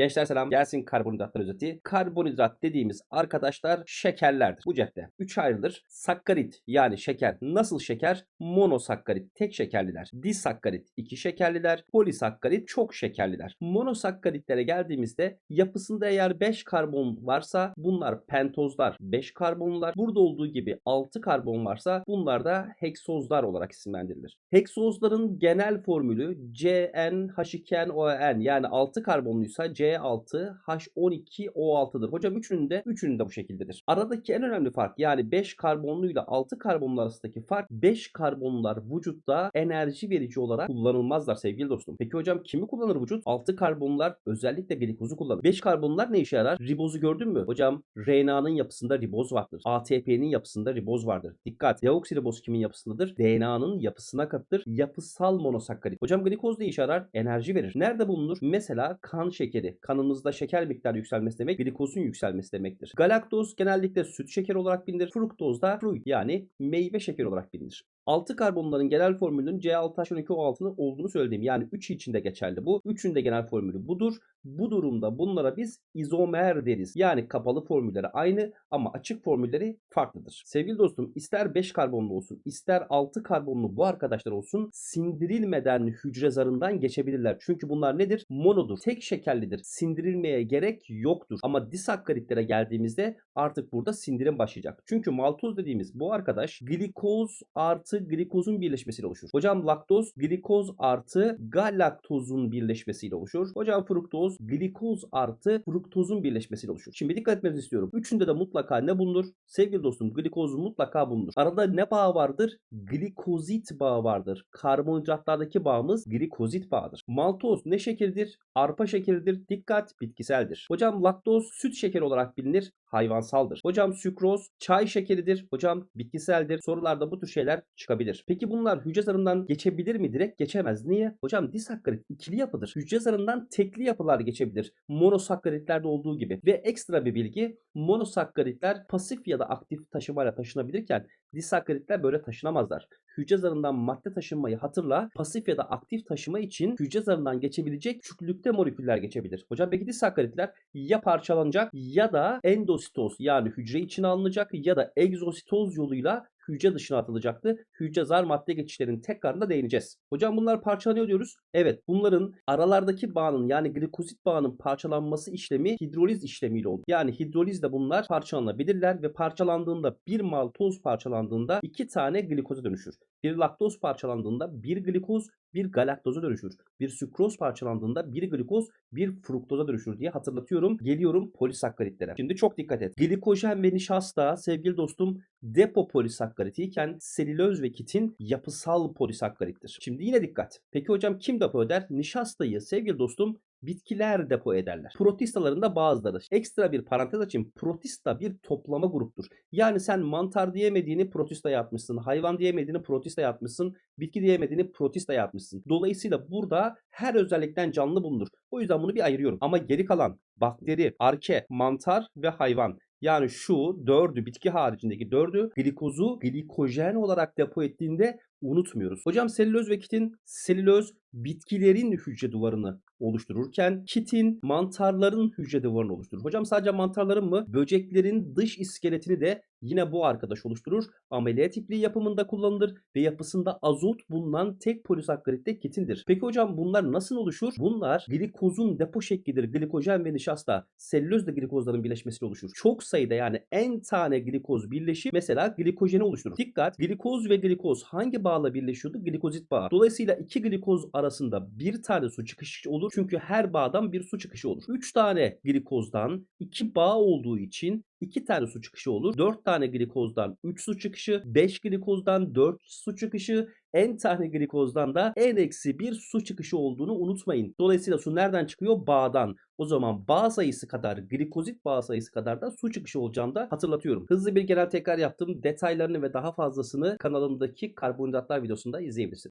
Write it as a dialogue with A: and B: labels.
A: Gençler selam. Gelsin karbonhidratlar özeti. Karbonhidrat dediğimiz arkadaşlar şekerlerdir. Bu cepte 3 ayrılır. Sakkarit yani şeker. Nasıl şeker? Monosakkarit tek şekerliler. Disakkarit iki şekerliler. Polisakkarit çok şekerliler. Monosakkaritlere geldiğimizde yapısında eğer 5 karbon varsa bunlar pentozlar 5 karbonlar. Burada olduğu gibi 6 karbon varsa bunlar da heksozlar olarak isimlendirilir. Heksozların genel formülü CnH2nON yani 6 karbonluysa C6H12O6'dır. Hocam üçünün de üçünün de bu şekildedir. Aradaki en önemli fark yani 5 karbonluyla 6 karbonlu arasındaki fark 5 karbonlar vücutta enerji verici olarak kullanılmazlar sevgili dostum. Peki hocam kimi kullanır vücut? 6 karbonlar özellikle glikozu kullanır. 5 karbonlar ne işe yarar? Ribozu gördün mü? Hocam RNA'nın yapısında riboz vardır. ATP'nin yapısında riboz vardır. Dikkat. Deoksiriboz kimin yapısındadır? DNA'nın yapısına katıdır. Yapısal monosakkarit. Hocam glikoz ne işe yarar? Enerji verir. Nerede bulunur? Mesela kan şekeri. Kanımızda şeker miktarı yükselmesi demek glikozun yükselmesi demektir. Galaktoz genellikle süt şekeri olarak bilinir. Fruktoz da fruit yani meyve şekeri olarak bilinir. 6 karbonların genel formülünün C6H12O6'ın olduğunu söyledim. Yani 3 içinde geçerli bu. 3'ün de genel formülü budur. Bu durumda bunlara biz izomer deriz. Yani kapalı formülleri aynı ama açık formülleri farklıdır. Sevgili dostum ister 5 karbonlu olsun ister 6 karbonlu bu arkadaşlar olsun sindirilmeden hücre zarından geçebilirler. Çünkü bunlar nedir? Monodur. Tek şekerlidir. Sindirilmeye gerek yoktur. Ama disakkaritlere geldiğimizde artık burada sindirim başlayacak. Çünkü maltoz dediğimiz bu arkadaş glikoz artı glikozun birleşmesiyle oluşur. Hocam laktoz glikoz artı galaktozun birleşmesiyle oluşur. Hocam fruktoz glikoz artı fruktozun birleşmesiyle oluşur. Şimdi dikkat etmenizi istiyorum. Üçünde de mutlaka ne bulunur? Sevgili dostum glikoz mutlaka bulunur. Arada ne bağ vardır? Glikozit bağı vardır. Karbonhidratlardaki bağımız glikozit bağıdır. Maltoz ne şekeridir? Arpa şekeridir. Dikkat bitkiseldir. Hocam laktoz süt şekeri olarak bilinir hayvansaldır. Hocam sükroz çay şekeridir. Hocam bitkiseldir. Sorularda bu tür şeyler çıkabilir. Peki bunlar hücre zarından geçebilir mi? Direkt geçemez. Niye? Hocam disakkarit ikili yapıdır. Hücre zarından tekli yapılar geçebilir. Monosakkaritlerde olduğu gibi. Ve ekstra bir bilgi monosakkaritler pasif ya da aktif taşımayla taşınabilirken disakkaritler böyle taşınamazlar. Hücre zarından madde taşınmayı hatırla. Pasif ya da aktif taşıma için hücre zarından geçebilecek küçüklükte moleküller geçebilir. Hocam peki disakkaritler ya parçalanacak ya da endositoz yani hücre içine alınacak ya da egzositoz yoluyla hücre dışına atılacaktı. Hücre zar madde geçişlerinin tekrarına değineceğiz. Hocam bunlar parçalanıyor diyoruz. Evet bunların aralardaki bağının yani glikozit bağının parçalanması işlemi hidroliz işlemiyle oldu. Yani hidrolizle bunlar parçalanabilirler ve parçalandığında bir maltoz parçalandığında iki tane glikoza dönüşür. Bir laktoz parçalandığında bir glikoz bir galaktoza dönüşür. Bir sükroz parçalandığında bir glikoz bir fruktoza dönüşür diye hatırlatıyorum. Geliyorum polisakkaritlere. Şimdi çok dikkat et. Glikojen ve nişasta sevgili dostum depo polisakkariti iken selüloz ve kitin yapısal polisakkarittir. Şimdi yine dikkat. Peki hocam kim depo eder? Nişastayı sevgili dostum bitkiler depo ederler. Protistaların bazıları. Ekstra bir parantez açayım. Protista bir toplama gruptur. Yani sen mantar diyemediğini protista yapmışsın. Hayvan diyemediğini protista yapmışsın. Bitki diyemediğini protista yapmışsın. Dolayısıyla burada her özellikten canlı bulunur. O yüzden bunu bir ayırıyorum. Ama geri kalan bakteri, arke, mantar ve hayvan yani şu dördü bitki haricindeki dördü glikozu glikojen olarak depo ettiğinde unutmuyoruz. Hocam selüloz ve kitin selüloz bitkilerin hücre duvarını oluştururken kitin mantarların hücre duvarını oluşturur. Hocam sadece mantarların mı? Böceklerin dış iskeletini de yine bu arkadaş oluşturur. Ameliyat ipliği yapımında kullanılır ve yapısında azot bulunan tek polisakkarit de kitindir. Peki hocam bunlar nasıl oluşur? Bunlar glikozun depo şeklidir. Glikojen ve nişasta selülozla glikozların birleşmesiyle oluşur. Çok sayıda yani en tane glikoz birleşip mesela glikojeni oluşturur. Dikkat glikoz ve glikoz hangi bağla birleşiyordu? Glikozit bağı. Dolayısıyla iki glikoz arasında bir tane su çıkışı olur. Çünkü her bağdan bir su çıkışı olur. 3 tane glikozdan iki bağ olduğu için 2 tane su çıkışı olur. 4 tane glikozdan 3 su çıkışı, 5 glikozdan 4 su çıkışı, en tane glikozdan da en eksi bir su çıkışı olduğunu unutmayın. Dolayısıyla su nereden çıkıyor? Bağdan. O zaman bağ sayısı kadar, glikozit bağ sayısı kadar da su çıkışı olacağını da hatırlatıyorum. Hızlı bir genel tekrar yaptım. Detaylarını ve daha fazlasını kanalımdaki karbonhidratlar videosunda izleyebilirsiniz.